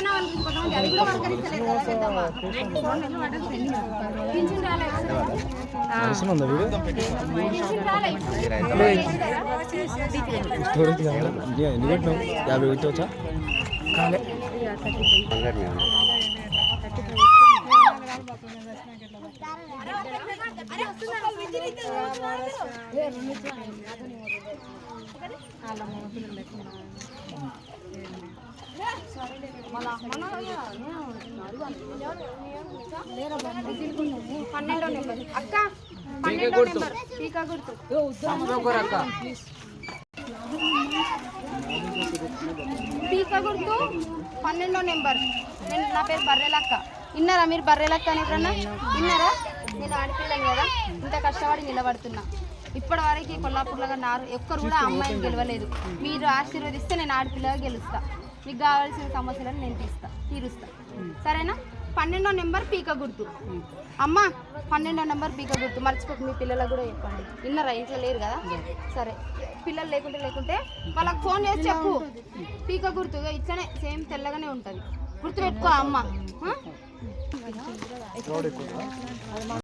కళ్యాణం వాళ్ళకి కొంతమంది అది కూడా పలకరిస్తలేదు కదా పెద్దమ్మ. పింఛన్ రాలేదు ఉందా వీడియో పింఛన్ రాలేదు స్టూడెంట్ కదా ఎన్ని పెట్టినావు యాభై పెట్టవచ్చా కాలే పన్నెండో నెంబర్ అక్క పన్నెండో నెంబర్ టీకా గుర్తు టీకా గుర్తు పన్నెండో నెంబర్ నేను నా పేరు బర్రెలక్క విన్నారా మీరు బర్రెలక్క అని ఎప్పుడన్నా విన్నారా నేను ఆడిపిల్లం కదా ఇంత కష్టపడి నిలబడుతున్నా ఇప్పటి వరకు కొల్లాపూర్లో నారు ఒక్కరు కూడా అమ్మాయిని గెలవలేదు మీరు ఆశీర్వదిస్తే నేను ఆడపిల్లగా గెలుస్తా మీకు కావాల్సిన సమస్యలను నేను తీస్తా తీరుస్తా. సరేనా? పన్నెండో నెంబర్ పీక గుర్తు. అమ్మ పన్నెండో నెంబర్ పీక గుర్తు. మర్చిపోక మీ పిల్లలకు కూడా చెప్పండి. విన్నారా? ఇంట్లో లేరు కదా? సరే. పిల్లలు లేకుంటే లేకుంటే వాళ్ళకి ఫోన్ చేసి చెప్పు. పీక గుర్తుగా ఇట్లనే సేమ్ తెల్లగానే ఉంటుంది. గుర్తు పెట్టుకో అమ్మ